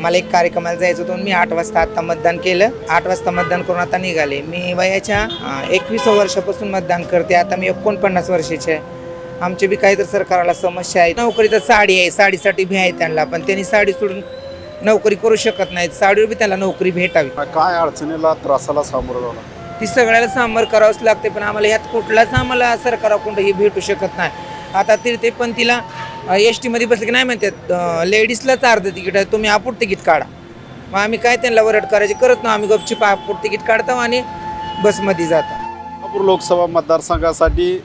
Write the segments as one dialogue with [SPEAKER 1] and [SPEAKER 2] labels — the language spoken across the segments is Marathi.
[SPEAKER 1] मला एक कार्यक्रमाला जायचं होतं मी आठ वाजता आता मतदान केलं. आठ वाजता मतदान करून आता निघाले. मी वयाच्या एकवीस वर्षापासून मतदान करते. आता मी एकोणपन्नास वर्षाचे आहे. आमचे बी काहीतरी सरकारला समस्या आहे. नोकरी तर साडी आहे. साडीसाठी भी आहे त्यांना. पण त्यांनी साडी सोडून नोकरी करू शकत नाहीत. साडीवर बी त्यांना नोकरी भेटावी.
[SPEAKER 2] काय अडचणीला त्रासाला सामोरं जावं
[SPEAKER 1] ती सगळ्याला सामोर करावंच लागते. पण आम्हाला ह्यात कुठलाच आम्हाला सरकाराकडून हे भेटू शकत नाही. आता ती ते पण तिला एस टीमध्ये बसले की नाही म्हणतात लेडीजलाच अर्ध तिकीट आहे तुम्ही आपूट तिकीट काढा. मग आम्ही काय त्यांना वरट करायची करत ना आम्ही गपचूप आपूट तिकीट काढतो आणि बसमध्ये जातो.
[SPEAKER 2] नागपूर लोकसभा मतदारसंघासाठी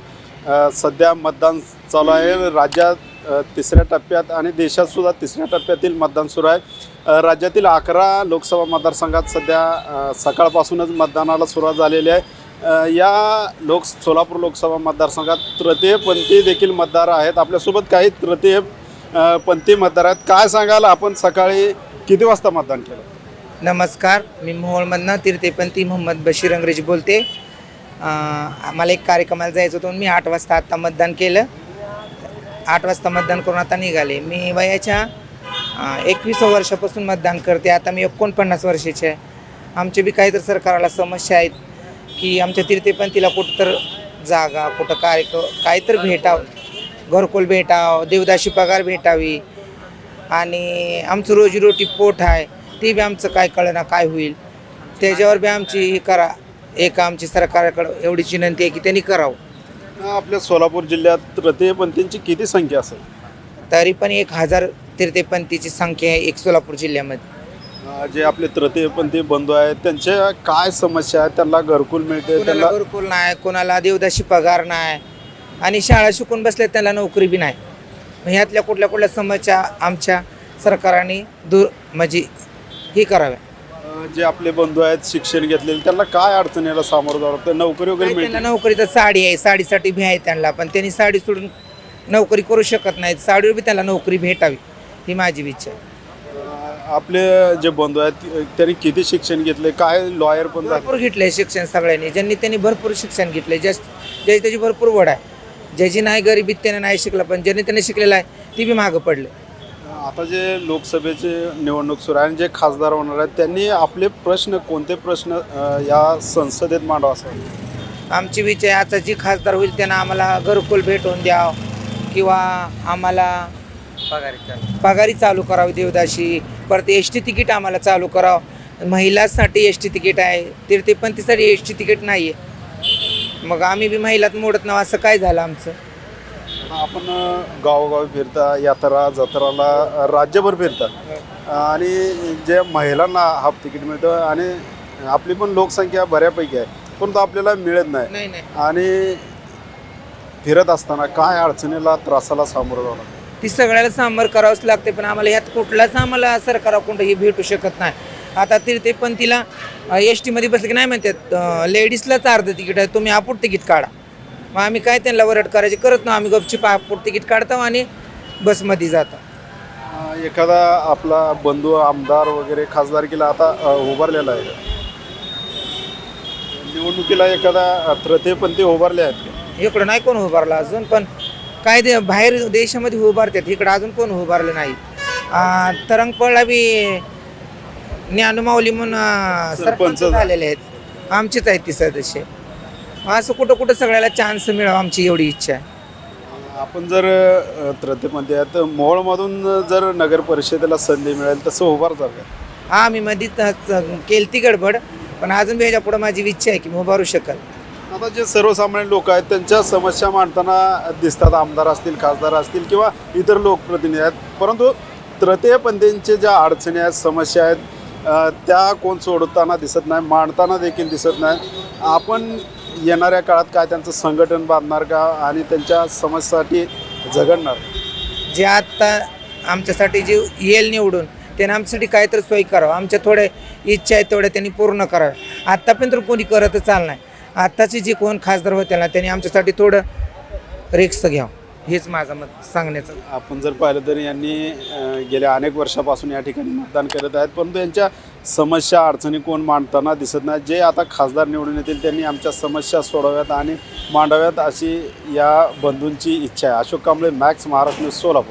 [SPEAKER 2] सध्या मतदान चालू आहे. राज्यात तिसऱ्या टप्प्यात आणि देशात सुद्धा तिसऱ्या टप्प्यातील मतदान सुरू आहे. राज्यातील अकरा लोकसभा मतदारसंघात सध्या सकाळपासूनच मतदानाला सुरुवात झालेली आहे. या लोक सोलापूर लोकसभा मतदारसंघात तृतीयपंथी देखील मतदार आहेत. आपल्यासोबत काही तृतीय पंथी मतदार आहेत. काय सांगाल? आपण सकाळी किती वाजता मतदान केलं?
[SPEAKER 1] नमस्कार. मी मोहोळमधनं तीर्थेपंथी मोहम्मद बशीर अंग्रेजी बोलते. मला एक कार्यक्रमाला जायचं होतं. मी आठ वाजता आत्ता मतदान केलं. आठ वाजता मतदान करून आता निघाले. मी वयाच्या एकवीस वर्षापासून मतदान करते. आता मी एकोणपन्नास वर्षाचे आहे. आमचे बी काहीतरी सरकारला समस्या आहेत. की आमच्या तीर्थेपंथीला कुठं तर जागा कुठं कार्य काहीतरी भेटावं. घरकुल भेटावं देवदाशी पगार भेटावी. आणि आमचं रोजीरोटी पोट आहे ते बी आमचं काय कळना काय होईल. त्याच्यावर बी आमची ही करा एक आमची सरकारकडं एवढीच विनंती आहे की त्यांनी करावं.
[SPEAKER 2] आपल्या सोलापूर जिल्ह्यात तृतीयपंथींची किती संख्या असेल?
[SPEAKER 1] तरी पण एक हजार तीर्थपंथीची संख्या आहे एक सोलापूर जिल्ह्यामध्ये.
[SPEAKER 2] जे आपले तृतीयपंथी बंधू आहेत त्यांच्या काय समस्या आहेत? त्यांना घरकुल मिळते
[SPEAKER 1] कोणाला
[SPEAKER 2] त्यांना
[SPEAKER 1] घरकुल नाही कोणाला देवदाशी पगार नाही आणि शाळा शिकून बसल्या त्याला नोकरी बी नाही. मग ह्यातल्या कुठल्या कुठल्या समस्या आमच्या सरकारने दूर म्हणजे हे कराव्या.
[SPEAKER 2] अ, जे आपले बंधू आहेत शिक्षण घेतलेले त्यांना काय अडचणीला सामोरं जावं लागतं? नोकरी वगैरे
[SPEAKER 1] त्यांना
[SPEAKER 2] मिळते
[SPEAKER 1] नोकरी तर साडी आहे साडीसाठी भी आहे त्यांना पण त्यांनी साडी सोडून नोकरी करू शकत नाहीत साडीवर बी त्यांना नोकरी भेटावी ही माझी इच्छा आहे.
[SPEAKER 2] आपले जे बंधू आहेत त्यांनी किती शिक्षण घेतले? काय लॉयर पण झाले?
[SPEAKER 1] भरपूर घेतलंय शिक्षण सगळ्यांनी. ज्यांनी त्यांनी भरपूर शिक्षण घेतलंय ज्या ज्याची त्याची भरपूर वड आहे. ज्याची नाही गरिबीत त्याने नाही शिकलं पण ज्यांनी त्याने शिकलेलं आहे ती बी मागं पडले.
[SPEAKER 2] आता जे लोकसभेचे निवडणूक सुरू आहे आणि जे खासदार होणार आहेत त्यांनी आपले प्रश्न कोणते प्रश्न अ, या संसदेत मांडावा असं
[SPEAKER 1] आमची विचार आहे, आता जी खासदार होईल त्यांना आम्हाला घरकुल भेटून द्यावं किंवा आम्हाला पगारी चालू करावी देवदाशी. परत एस टी तिकीट आम्हाला चालू करावं. महिलांसाठी एस टी तिकीट आहे. तीर्थपंथीसाठी एस टी तिकीट नाही आहे मग आम्ही बी महिलात मोडत नाव असं काय झालं आमचं?
[SPEAKER 2] आपण गावोगावी फिरता यात्रा जत्राला राज्यभर फिरता. आणि जे महिलांना हाफ तिकीट मिळतं आणि आपली पण लोकसंख्या बऱ्यापैकी आहे परंतु आपल्याला मिळत नाही.
[SPEAKER 1] नाही नाही.
[SPEAKER 2] आणि फिरत असताना काय अडचणीला त्रासाला सामोरं जावं
[SPEAKER 1] ती सगळ्याला सांबर करावंच लागते पण आम्हाला ह्यात कुठलाच आम्हाला सरकाराकडून हे भेटू शकत नाही. आता ती ते पण तिला एस टीमध्ये बसले की नाही म्हणतात लेडीजलाच अर्ध तिकीट आहे तुम्ही आपूट तिकीट काढा. मग आम्ही काय त्यांना वरड करायची करत ना आम्ही गपचूप आपूट तिकीट काढतो आणि बसमध्ये जातो.
[SPEAKER 2] एखादा आपला बंधू आमदार वगैरे खासदारकीला आता उभारलेला आहे. निवडणुकीला एखादा अ, तृतीयपंथी उभारले आहेत?
[SPEAKER 1] इकडं नाही कोण उभारला अजून पण काय दे बाहेर देशामध्ये उभारतात. इकडं अजून कोण उभारलं नाही. तरंगपळला बी ज्ञानमाऊली म्हणून
[SPEAKER 2] सरपंच
[SPEAKER 1] झालेले आहेत. आमचेच आहेत ती सदस्य. असं कुठं कुठं सगळ्याला चान्स मिळावा आमची एवढी इच्छा आहे.
[SPEAKER 2] आपण जर आहे तर मोहोळमधून जर नगर परिषदेला संधी मिळेल तसं उभारतात का
[SPEAKER 1] हा मी मध्ये केली ती गडबड पण अजून ह्याच्या पुढं माझी इच्छा आहे की मी उभारू शकाल.
[SPEAKER 2] आता जे सर्वसामान्य लोक आहेत त्यांच्या समस्या मांडताना दिसतात आमदार असतील खासदार असतील किंवा इतर लोकप्रतिनिधी आहेत. परंतु तृतीयपंथींचे ज्या अडचणी आहेत समस्या आहेत त्या कोण सोडवताना दिसत नाही मांडताना देखील दिसत नाही. आपण येणाऱ्या काळात काय त्यांचं संघटन बांधणार का आणि त्यांच्या समस्यासाठी झगडणार?
[SPEAKER 1] जे आत्ता आमच्यासाठी जे येईल निवडून त्याने आमच्यासाठी काहीतरी सोय करावं. आमच्या थोड्या इच्छा आहेत तेवढ्या त्यांनी पूर्ण कराव्या. आत्तापर्यंत कोणी करत चालणार नाही. आत्ताचे जे कोण खासदार होते ना त्यांनी आमच्यासाठी थोडं रिक्स घ्यावं. हेच माझं मत सांगण्याचं.
[SPEAKER 2] आपण जर पाहिलं तर यांनी गेल्या अनेक वर्षापासून या ठिकाणी मतदान करत आहेत परंतु यांच्या समस्या अडचणी कोण मांडताना दिसत नाही जे आता खासदार निवडून येतील त्यांनी आमच्या समस्या सोडव्यात आणि मांडाव्यात अशी या बंधूंची इच्छा आहे. Ashok Kamble Max Maharashtra news Solapur.